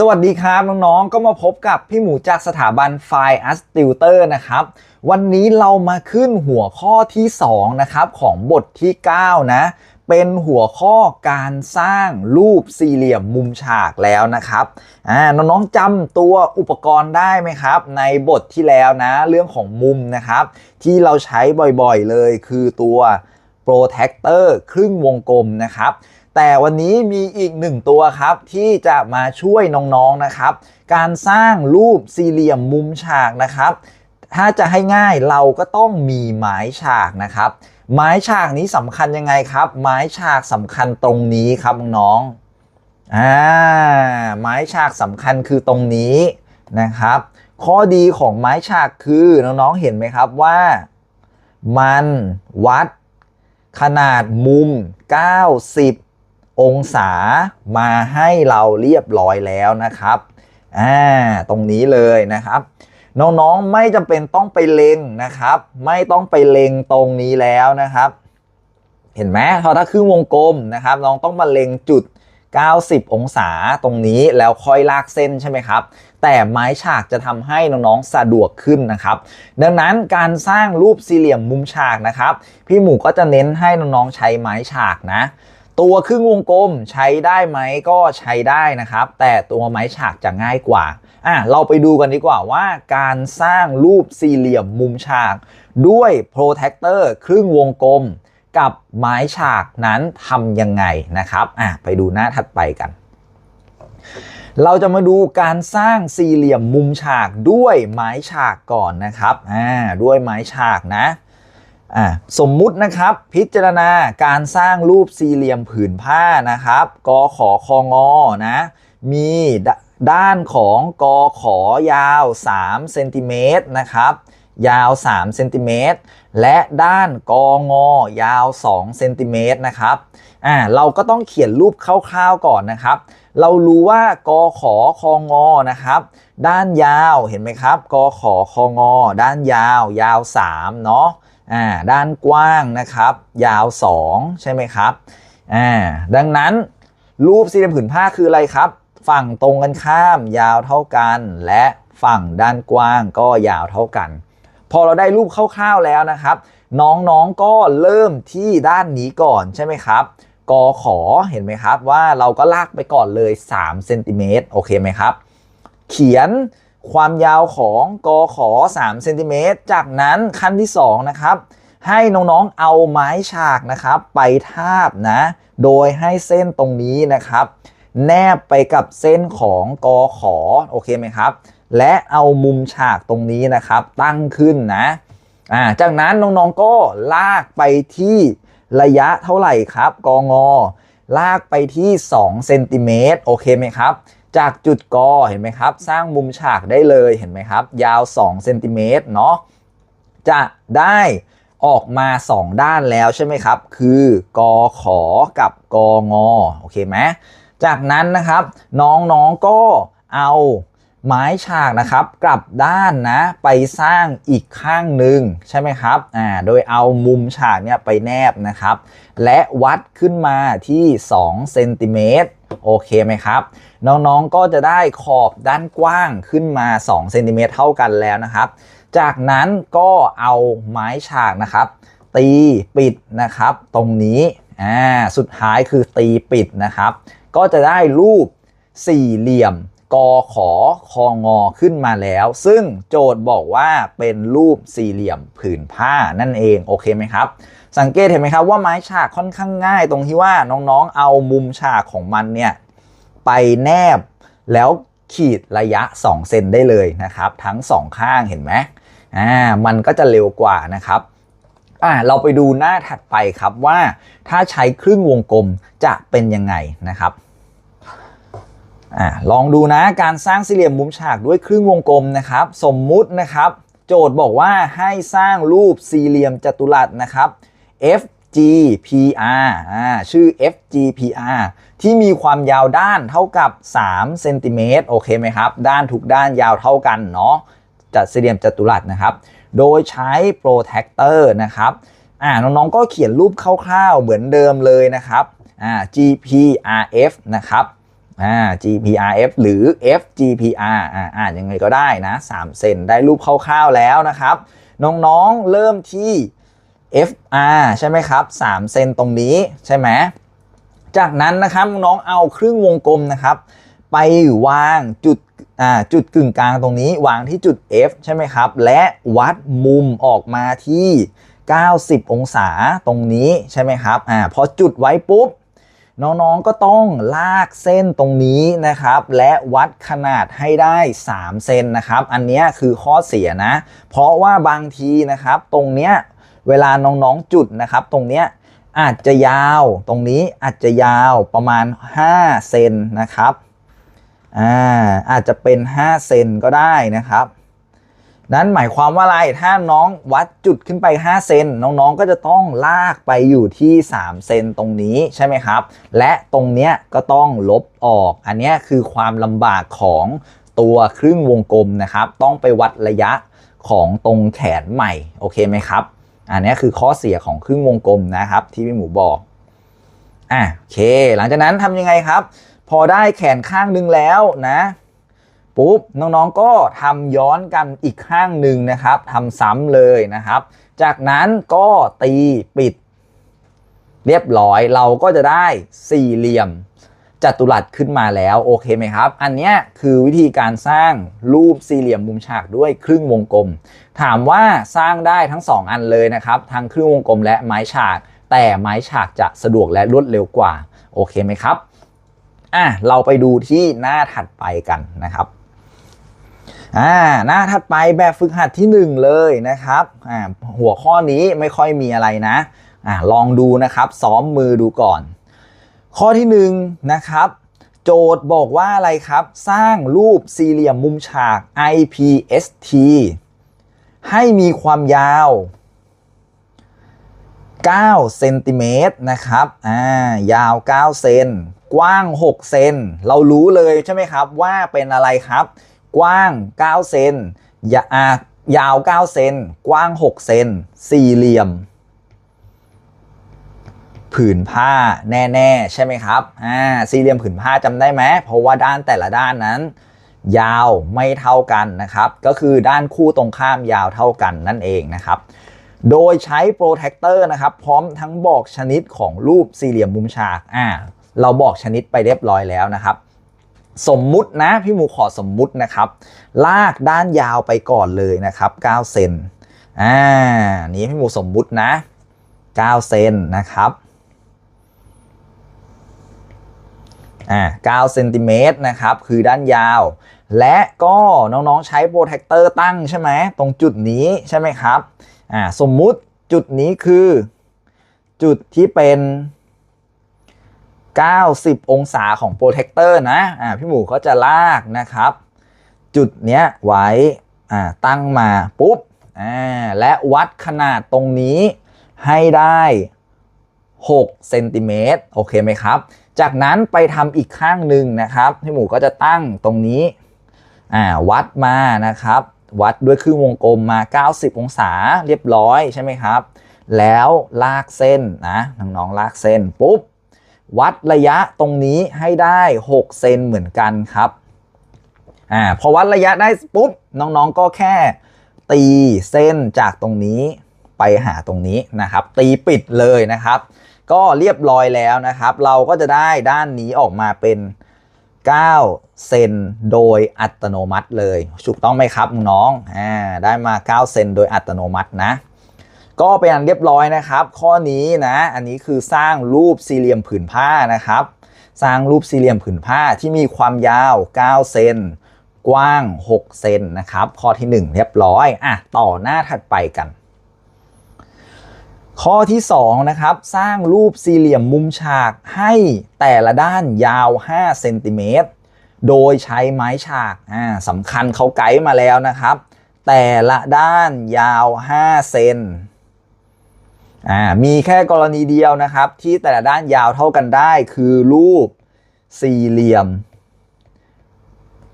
สวัสดีครับ น้อง ๆ ก็มาพบกับพี่หมูจากสถาบัน f i a s t i l t e r นะครับ วันนี้เรามาขึ้นหัวข้อที่ 2 นะครับ ของบทที่ 9 นะ เป็นหัวข้อการสร้างรูปสี่เหลี่ยมมุมฉากแล้วนะครับอ่าน้องๆจำตัวอุปกรณ์ได้ไหมครับ ในบทที่แล้วนะ เรื่องของมุมนะครับ ที่เราใช้บ่อยๆเลยคือตัว protector ครึ่งวงกลมนะครับ แต่วันนี้มีอีกหนึ่งตัวครับที่จะมาช่วยน้องๆนะครับ การสร้างรูปสี่เหลี่ยมมุมฉากนะครับ ถ้าจะให้ง่ายเราก็ต้องมีไม้ฉากนะครับ ไม้ฉากนี้สำคัญยังไงครับ ไม้ฉากสำคัญตรงนี้ครับน้องอ่าไม้ฉากสำคัญคือตรงนี้นะครับ ข้อดีของไม้ฉากคือน้องๆเห็นไหมครับว่า มันวัด ขนาดมุม 90 องศามาให้เราเรียบร้อยแล้วนะครับอ่าตรงนี้เลยนะครับ น้องๆไม่จำเป็นต้องไปเล็งนะครับ ไม่ต้องไปเล็งตรงนี้แล้วนะครับ เห็นไหมพอถ้าครึ่งวงกลมนะครับ น้องต้องมาเล็งจุด 90 องศาตรงนี้แล้วค่อยลากเส้นใช่ไหมครับ แต่ไม้ฉากจะทำให้น้องๆสะดวกขึ้นนะครับ ดังนั้นการสร้างรูปสี่เหลี่ยมมุมฉากนะครับ พี่หมูก็จะเน้นให้น้องๆใช้ไม้ฉากนะ ตัวครึ่งวงกลมใช้ได้ไหมก็ใช้ได้นะครับ แต่ตัวไม้ฉากจะง่ายกว่าอะเราไปดูกันดีกว่าว่าการสร้างรูปสี่เหลี่ยมมุมฉาก ด้วยโปรเทคเตอร์ครึ่งวงกลม กับไม้ฉากนั้นทำยังไงนะครับอะไปดูหน้าถัดไปกัน เราจะมาดูการสร้างสี่เหลี่ยมมุมฉากด้วยไม้ฉากก่อนนะครับอ่าด้วยไม้ฉากนะ อ่าสมมุตินะครับพิจารณาการสร้างรูปสี่เหลี่ยมผืนผ้านะครับกอขอคองอนะมีดด้านของกอขอยาว3เซนติเมตรนะครับยาว3เซนติเมตรและด้านกองอยาว2เซนติเมตรนะครับอ่าเราก็ต้องเขียนรูปคร่าวๆก่อนนะครับ เรารู้ว่ากอขอคองอนะครับ ด้านยาวเห็นไหมครับกอขอคองอด้านยาวยาว3เนาะ อ่าด้านกว้างนะครับ ยาว 2 ใช่ไหมครับอ่าดังนั้นรูปสี่เหลี่ยมผืนผ้าคืออะไรครับ ฝั่งตรงกันข้ามยาวเท่ากัน และฝั่งด้านกว้างก็ยาวเท่ากัน พอเราได้รูปคร่าวๆแล้วนะครับ น้องๆก็เริ่มที่ด้านนี้ก่อนใช่ไหมครับกอขอเห็นไหมครับว่าเราก็ลากไปก่อนเลย3เซนติเมตรโอเคไหมครับ เขียน ความยาวของกอขอ3เซนติเมตรจากนั้นขั้นที่2นะครับให้น้องๆเอาไม้ฉากนะครับไปทาบนะ โดยให้เส้นตรงนี้นะครับ แนบไปกับเส้นของกอขอโอเคไหมครับ และเอามุมฉากตรงนี้นะครับ ตั้งขึ้นนะอ่าจากนั้นน้องๆก็ลากไปที่ระยะเท่าไหร่ครับกองอลากไปที่2เซนติเมตรโอเคไหมครับ จากจุดกอเห็นไหมครับ สร้างมุมฉากได้เลยเห็นไหมครับ ยาว2เซนติเมตรเนาะจะได้ออกมา 2 ด้านแล้วใช่ไหมครับ คือกอขอกับกองอโอเคไหมจากนั้นนะครับ น้องๆก็เอาไม้ฉากนะครับ กลับด้านนะไปสร้างอีกข้างหนึ่งใช่ไหมครับอ่าโดยเอามุมฉากเนี่ยไปแนบนะครับ และวัดขึ้นมาที่2เซนติเมตรโอเคไหมครับ น้องๆก็จะได้ขอบด้านกว้างขึ้นมา2เซนติเมตรเท่ากันแล้วนะครับ จากนั้นก็เอาไม้ฉากนะครับ ตีปิดนะครับ ตรงนี้อ่าสุดท้ายคือตีปิดนะครับ ก็จะได้รูปสี่เหลี่ยมกอขอคองอขึ้นมาแล้ว ซึ่งโจทย์บอกว่าเป็นรูปสี่เหลี่ยมผืนผ้านั่นเองโอเคไหมครับ สังเกตเห็นไหมครับว่าไม้ฉากค่อนข้างง่ายตรงที่ว่าน้องๆ เอามุมฉากของมันเนี่ย ไปแนบ แล้วขีดระยะ 2 เซนได้เลยนะครับ ทั้ง 2 ข้างเห็นไหมอ่ามันก็จะเร็วกว่านะครับอ่าเราไปดูหน้าถัดไปครับว่าถ้าใช้ครึ่งวงกลมจะเป็นยังไงนะครับอ่าลองดูนะการสร้างสี่เหลี่ยมมุมฉากด้วยครึ่งวงกลมนะครับ สมมุตินะครับ โจทย์บอกว่าให้สร้างรูปสี่เหลี่ยมจัตุรัสนะครับ f FGPR อ่าชื่อ FGPR ที่มีความยาวด้านเท่ากับ3เซนติเมตรโอเคไหมครับ ด้านทุกด้านยาวเท่ากันเนาะจัดสี่เหลี่ยมจัตุรัสนะครับ โดยใช้ protector นะครับอ่าน้องๆก็เขียนรูปคร่าวๆเหมือนเดิมเลยนะครับอ่า GPRF นะครับอ่า GPRF หรือ FGPR อ่าอ่านยังไงก็ได้นะ3เซนได้รูปคร่าวๆแล้วนะครับ น้องๆเริ่มที่ FR ใช่ไหมครับ 3 เซนตรงนี้ใช่ไหมจากนั้นนะครับน้องเอาครึ่งวงกลมนะครับ ไปวางจุดอ่าจุดกึ่งกลางตรงนี้ วางที่จุด F ใช่ไหมครับ และวัดมุมออกมาที่ 90 องศาตรงนี้ใช่ไหมครับอ่าพอจุดไว้ปุ๊บ น้องๆก็ต้องลากเส้นตรงนี้นะครับ และวัดขนาดให้ได้ 3 เซนนะครับ อันนี้คือข้อเสียนะ เพราะว่าบางทีนะครับตรงเนี้ย เวลาน้องๆจุดนะครับ ตรงเนี้ยอาจจะยาวตรงนี้อาจจะยาวประมาณ 5 เซนนะครับอ่าอาจจะเป็น 5 เซนก็ได้นะครับนั้นหมายความว่าอะไร ถ้าน้องวัดจุดขึ้นไป 5 เซน น้องๆ ก็จะต้องลากไปอยู่ที่ 3 เซนตรงนี้ใช่ไหมครับ และตรงเนี้ยก็ต้องลบออก อันนี้คือความลำบากของตัวครึ่งวงกลมนะครับ ต้องไปวัดระยะของตรงแขนใหม่ โอเคไหมครับ อันนี้คือข้อเสียของครึ่งวงกลมนะครับ ที่พี่หมูบอกอะโอเค หลังจากนั้นทำยังไงครับ พอได้แขนข้างหนึงแล้วนะปุ๊บน้องๆก็ทำย้อนกันอีกข้างหนึ่งนะครับทำซ้ำเลยนะครับ จากนั้นก็ตีปิด เรียบร้อยเราก็จะได้สี่เหลี่ยม จัตุรัสขึ้นมาแล้วโอเคไหมครับ อันนี้คือวิธีการสร้างรูปสี่เหลี่ยมมุมฉากด้วยครึ่งวงกลม ถามว่าสร้างได้ทั้งสองอันเลยนะครับทั้งครึ่งวงกลมและไม้ฉาก แต่ไม้ฉากจะสะดวกและรวดเร็วกว่าโอเคไหมครับอะเราไปดูที่หน้าถัดไปกันนะครับอ่าหน้าถัดไปแบบฝึกหัดที่ 1 เลยนะครับอ่าหัวข้อนี้ไม่ค่อยมีอะไรนะอ่าลองดูนะครับซ้อมมือดูก่อน ข้อที่1นงนะครับโจทย์บอกว่าอะไรครับ สร้างรูปสี่เหลี่ยมมุมฉาก IPST ให้มีความยาว9เซนติเมตรนะครับอ่ายาว 9 เซน กว้าง 6 เซน เรารู้เลยใช่ไหมครับว่าเป็นอะไรครับ กว้าง 9 เซนยาอ่ายาว 9 เซน กว้าง 6 เซน สี่เหลี่ยม ผืนผ้าแน่ๆ ใช่ไหมครับอ่าสี่เหลี่ยมผืนผ้าจำได้ไหมเพราะว่าด้านแต่ละด้านนั้น ยาวไม่เท่ากันนะครับ ก็คือด้านคู่ตรงข้ามยาวเท่ากันนั่นเองนะครับโดยใช้โปรเทคเตอร์นะครับ พร้อมทั้งบอกชนิดของรูปสี่เหลี่ยมมุมฉากอ่าเราบอกชนิดไปเรียบร้อยแล้วนะครับ สมมุตินะพี่หมูขอสมมุตินะครับ ลากด้านยาวไปก่อนเลยนะครับ 9 เซนอ่านี้พี่หมูสมมุตินะ 9 เซนนะครับ อ่า9เซนติเมตรนะครับ คือด้านยาว และก็น้องๆใช้โปรเทคเตอร์ตั้งใช่ไหมตรงจุดนี้ใช่ไหมครับอ่าสมมุติจุดนี้คือ จุดที่เป็น 90 องศาของโปรเทคเตอร์นะอ่าพี่หมูก็จะลากนะครับ จุดเนี้ยไว้อ่าตั้งมาปุ๊บอ่าและวัดขนาดตรงนี้ให้ได้6เซนติเมตรโอเคไหมครับ จากนั้นไปทำอีกข้างหนึ่งนะครับพี่หมูก็จะตั้งตรงนี้อ่าวัดมานะครับ วัดด้วยครึ่งวงกลมมา 90 องศาเรียบร้อยใช่ไหมครับ แล้วลากเส้นนะน้องๆลากเส้นปุ๊บวัดระยะตรงนี้ให้ได้ 6 เซนเหมือนกันครับอ่าพอวัดระยะได้ปุ๊บน้องๆก็แค่ตีเส้นจากตรงนี้ไปหาตรงนี้นะครับ ตีปิดเลยนะครับ ก็เรียบร้อยแล้วนะครับ เราก็จะได้ด้านนี้ออกมาเป็น 9 เซนโดยอัตโนมัติเลยถูกต้องไหมครับน้องอ่าได้มา 9 เซนโดยอัตโนมัตินะ ก็เป็นอันเรียบร้อยนะครับ ข้อนี้นะอันนี้คือสร้างรูปสี่เหลี่ยมผืนผ้านะครับ สร้างรูปสี่เหลี่ยมผืนผ้าที่มีความยาว 9 เซนกว้าง 6 เซนนะครับ ข้อที่ 1 เรียบร้อยอะต่อหน้าถัดไปกัน ข้อที่2นะครับสร้างรูปสี่เหลี่ยมมุมฉากให้แต่ละด้านยาว 5 เซนติเมตร โดยใช้ไม้ฉากอ่าสำคัญเขาไกด์มาแล้วนะครับ แต่ละด้านยาว 5 เซนอ่ามีแค่กรณีเดียวนะครับ ที่แต่ละด้านยาวเท่ากันได้คือรูปสี่เหลี่ยม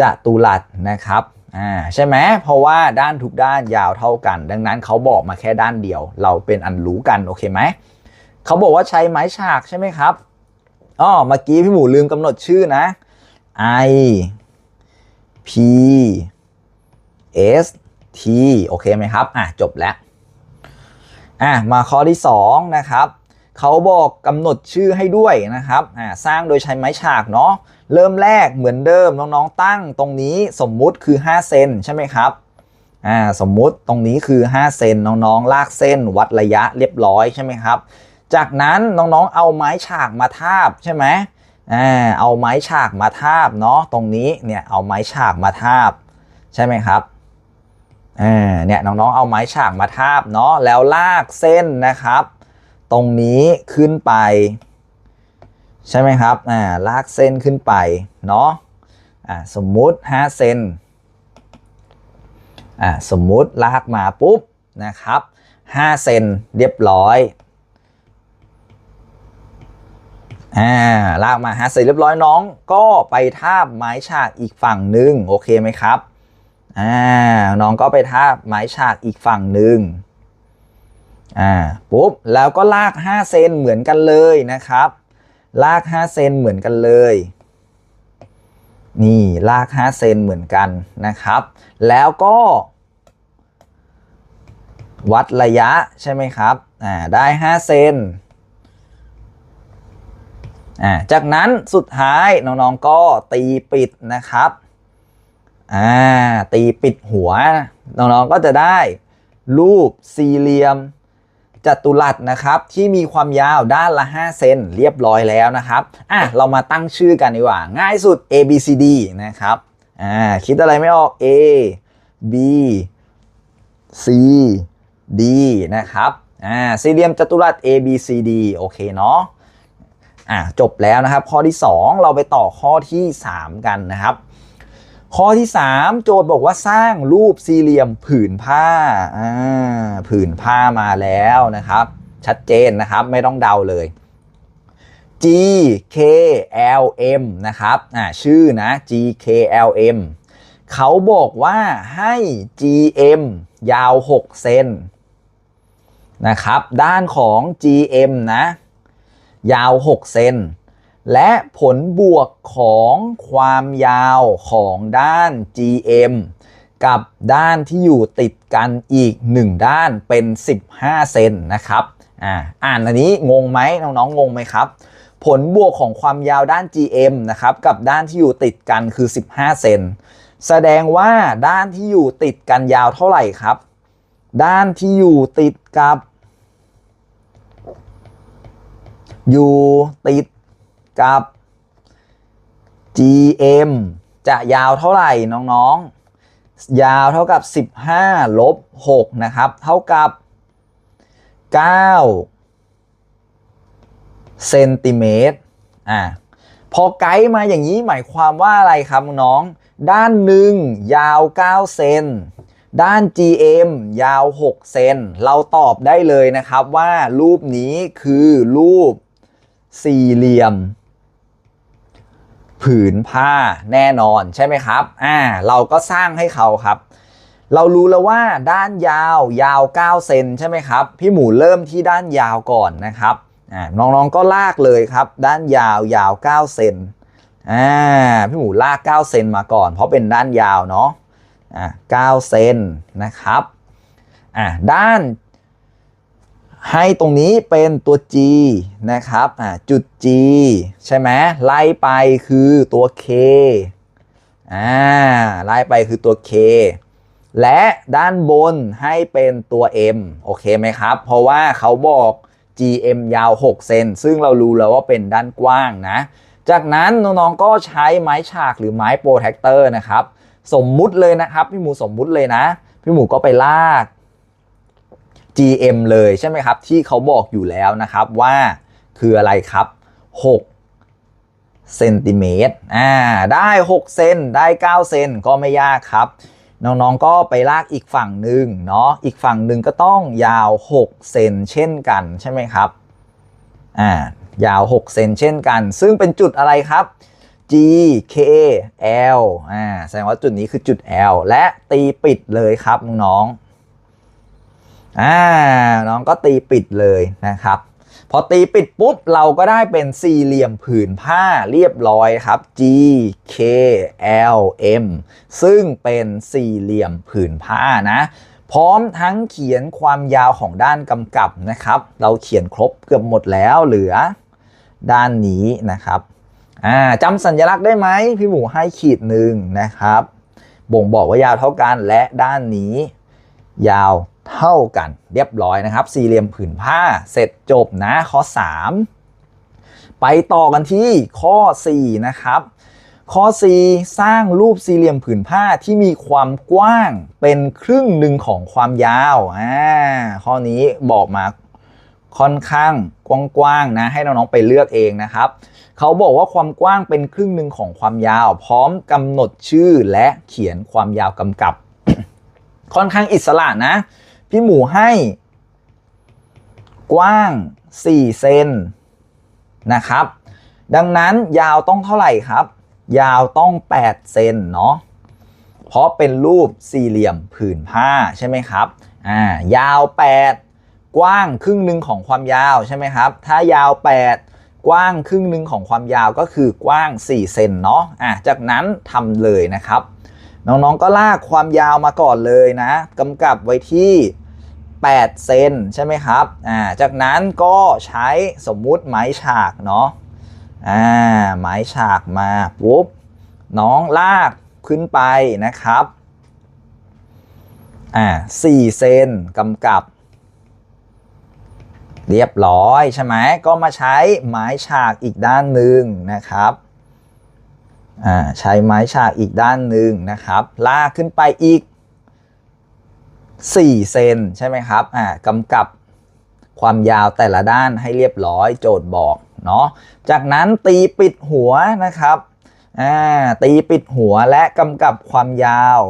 จัตุรัสนะครับ อ่าใช่ไหมเพราะว่าด้านทุกด้านยาวเท่ากัน ดังนั้นเขาบอกมาแค่ด้านเดียว เราเป็นอันรู้กันโอเคไหมเขาบอกว่าใช้ไม้ฉากใช่ไหมครับอ๋อเมื่อกี้พี่หมูลืมกำหนดชื่อนะ I P S T โอเคไหมครับ อะจบแล้ว อะมาข้อที่ 2 นะครับ เขาบอกกำหนดชื่อให้ด้วยนะครับอ่าสร้างโดยใช้ไม้ฉากเนาะเริ่มแรกเหมือนเดิมน้องๆตั้งตรงนี้สมมุติคือ 5 เซนใช่ไหมครับอ่าสมมุติตรงนี้คือ 5 เซนน้องๆ ลากเส้นวัดระยะเรียบร้อยใช่ไหมครับ จากนั้นน้องๆเอาไม้ฉากมาทาบใช่ไหมอ่าเอาไม้ฉากมาทาบเนาะตรงนี้เนี่ยเอาไม้ฉากมาทาบใช่ไหมครับอ่าเนี่ยน้องๆเอาไม้ฉากมาทาบเนาะแล้วลากเส้นนะครับ ตรงนี้ขึ้นไป ใช่ไหมครับอ่าลากเส้นขึ้นไปเนาะอ่าสมมุติ5เซนอ่าสมมุติลากมาปุ๊บนะครับ5เซนเรียบร้อยอ่าลากมา5เซนเรียบร้อยน้อง ก็ไปทาบไม้ฉากอีกฝั่งหนึ่งโอเคไหมครับอ่าน้องก็ไปทาบไม้ฉากอีกฝั่งหนึ่ง อ่าปุ๊บแล้วก็ลาก 5 เซนเหมือนกันเลยนะครับ ลาก 5 เซนเหมือนกันเลย นี่ลาก 5 เซนเหมือนกันนะครับ แล้วก็ วัดระยะใช่ไหมครับอ่าได้ 5 เซนอ่าจากนั้นสุดท้ายน้องๆก็ตีปิดนะครับอ่าตีปิดหัวน้องๆก็จะได้รูปสี่เหลี่ยม จัตุรัสนะครับที่มีความยาวด้านละ 5 เซนเรียบร้อยแล้วนะครับอะเรามาตั้งชื่อกันดีกว่า ง่ายสุด A B C D นะครับอ่าคิดอะไรไม่ออก A B C D นะครับอ่าสี่เหลี่ยมจัตุรัส A B C D โอเคเนาะอ่าจบแล้วนะครับ ข้อที่ 2 เราไปต่อข้อที่ 3 กันนะครับ ข้อที่ 3 โจทย์บอกว่าสร้างรูปสี่เหลี่ยมผืนผ้าอ่าผืนผ้ามาแล้วนะครับ ชัดเจนนะครับไม่ต้องเดาเลย G K L M นะครับอ่าชื่อนะ G K L M เขาบอกว่าให้ G M ยาว 6 เซนนะครับ ด้านของ G M นะ ยาว 6 เซน และผลบวกของความยาวของด้าน GM กับด้านที่อยู่ติดกันอีก 1 ด้านเป็น 15 เซนนะครับ อ่าอ่านอันนี้งงไหมน้องๆงงไหมครับ ผลบวกของความยาวด้าน GM นะครับกับด้านที่อยู่ติดกันคือ 15 เซนแสดงว่าด้านที่อยู่ติดกันยาวเท่าไหร่ครับ ด้านที่อยู่ติดกับ อยู่ติด กับ GM จะยาวเท่าไหร่น้องๆ ยาวเท่ากับ 15 ลบ 6 นะครับ เท่ากับ 9 เซนติเมตร อ่า พอไกด์มาอย่างนี้หมายความว่าอะไรครับน้อง ด้านหนึ่งยาว 9 เซน ด้าน GM ยาว 6 เซน เราตอบได้เลยนะครับว่ารูปนี้คือรูปสี่เหลี่ยม ผืนผ้าแน่นอนใช่ไหมครับ อ่า เราก็สร้างให้เขาครับ เรารู้แล้วว่าด้านยาวยาว 9 เซนใช่ไหมครับ พี่หมูเริ่มที่ด้านยาวก่อนนะครับ อ่า น้องๆก็ลากเลยครับ ด้านยาวยาว 9 เซน อ่า พี่หมูลาก 9 เซนมาก่อน เพราะเป็นด้านยาวเนาะ อ่า9เซนนะครับ อ่า ด้าน ให้ตรงนี้เป็นตัว G นะครับอ่าจุด G ใช่ไหมไล่ไปคือตัว K อ่าไล่ไปคือตัว K และด้านบนให้เป็นตัว M โอเคไหมครับ เพราะว่าเขาบอก GM ยาว 6 เซน ซึ่งเรารู้แล้วว่าเป็นด้านกว้างนะ จากนั้นน้องๆ ก็ใช้ไม้ฉากหรือไม้โปรเทคเตอร์นะครับ สมมุติเลยนะครับ พี่หมูสมมุติเลยนะ พี่หมูก็ไปลาก GM เลยใช่ไหมครับ ที่เขาบอกอยู่แล้วนะครับว่าคืออะไรครับ 6 เซนติเมตรอ่าได้ 6 เซนได้ 9 เซนก็ไม่ยากครับ น้องๆก็ไปลากอีกฝั่งหนึ่งเนาะอีกฝั่งหนึ่งก็ต้องยาว 6 เซนเช่นกันใช่ไหมครับอ่ายาว 6 เซนเช่นกัน ซึ่งเป็นจุดอะไรครับ G K L อ่าแสดงว่าจุดนี้คือจุด L และตีปิดเลยครับน้องๆ อ่าน้องก็ตีปิดเลยนะครับ พอตีปิดปุ๊บเราก็ได้เป็นสี่เหลี่ยมผืนผ้าเรียบร้อยครับ G K L M ซึ่งเป็นสี่เหลี่ยมผืนผ้านะพร้อมทั้งเขียนความยาวของด้านกำกับนะครับ เราเขียนครบเกือบหมดแล้วเหลือด้านนี้นะครับจำสัญลักษณ์ได้ไหมพี่หมูให้ขีดหนึ่งนะครับ บ่งบอกว่ายาวเท่ากันและด้านนี้ยาว เท่ากันเรียบร้อยนะครับ สี่เหลี่ยมผืนผ้าเสร็จจบนะข้อ 3 ไปต่อกันที่ข้อ 4 นะครับข้อ 4 สร้างรูปสี่เหลี่ยมผืนผ้าที่มีความกว้างเป็นครึ่งหนึ่งของความยาวอ่าข้อนี้บอกมาค่อนข้างกว้างๆนะให้น้องๆไปเลือกเองนะครับ เขาบอกว่าความกว้างเป็นครึ่งหนึ่งของความยาว พร้อมกำหนดชื่อและเขียนความยาวกำกับ ค่อนข้างอิสระนะ พี่หมูให้ กว้าง 4 เซนนะครับ ดังนั้นยาวต้องเท่าไหร่ครับ ยาวต้อง 8 เซนเนาะเพราะเป็นรูปสี่เหลี่ยมผืนผ้าใช่ไหมครับอ่ายาว 8 กว้างครึ่งหนึ่งของความยาวใช่ไหมครับ ถ้ายาว 8 กว้างครึ่งหนึ่งของความยาวก็คือกว้าง 4 เซนเนาะอะจากนั้นทำเลยนะครับ น้องๆก็ลากความยาวมาก่อนเลยนะกำกับไว้ที่ 8 เซนใช่ไหมครับอ่าจากนั้นก็ใช้สมมุติไม้ฉากเนาะอ่าไม้ฉากมาปุ๊บน้องลากขึ้นไปนะครับอ่า4เซนกำกับ เรียบร้อยใช่ไหมก็มาใช้ไม้ฉากอีกด้านหนึ่งนะครับ ใช้ไม้ฉากอีกด้านหนึ่งนะครับ ลากขึ้นไปอีก 4 เซนใช่ไหมครับอ่ากำกับความยาวแต่ละด้านให้เรียบร้อยโจทย์บอกเนาะจากนั้นตีปิดหัวนะครับอ่าตีปิดหัวและกำกับความยาว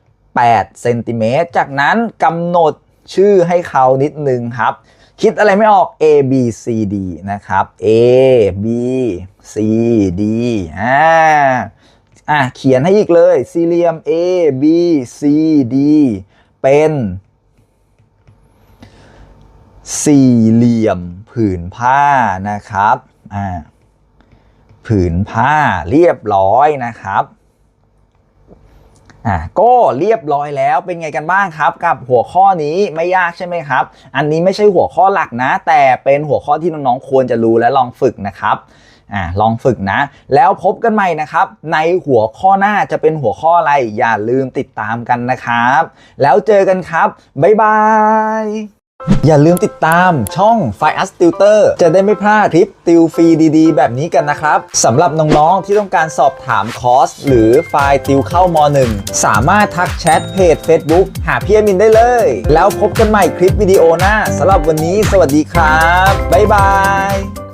8เซนติเมตรจากนั้นกำหนดชื่อให้เขานิดนึงครับ คิดอะไรไม่ออก A B C D นะครับ A B C D อ่าอะเขียนให้อีกเลย สี่เหลี่ยม A B C D เป็น สี่เหลี่ยมผืนผ้านะครับ อ่า ผืนผ้าเรียบร้อยนะครับ อะก็เรียบร้อยแล้วเป็นไงกันบ้างครับ กับหัวข้อนี้ไม่ยากใช่ไหมครับ อันนี้ไม่ใช่หัวข้อหลักนะ แต่เป็นหัวข้อที่น้องๆควรจะรู้และลองฝึกนะครับอ่าลองฝึกนะ แล้วพบกันใหม่นะครับ ในหัวข้อหน้าจะเป็นหัวข้ออะไรอย่าลืมติดตามกันนะครับ แล้วเจอกันครับ บ๊ายบาย อย่าลืมติดตามช่อง f i a s Tutor จะได้ไม่พลาดทริปติวฟรีดีๆ แบบนี้กันนะครับสำหรับน้องๆ ที่ต้องการสอบถามคอร์ส หรือไฟล์ติวเข้าม .1 สามารถทักแชทเพจ Facebook หาพี่อมินได้เลย แล้วพบกันใหม่คลิปวิดีโอหน้าสำหรับวันนี้สวัสดีครับ บ๊ายบาย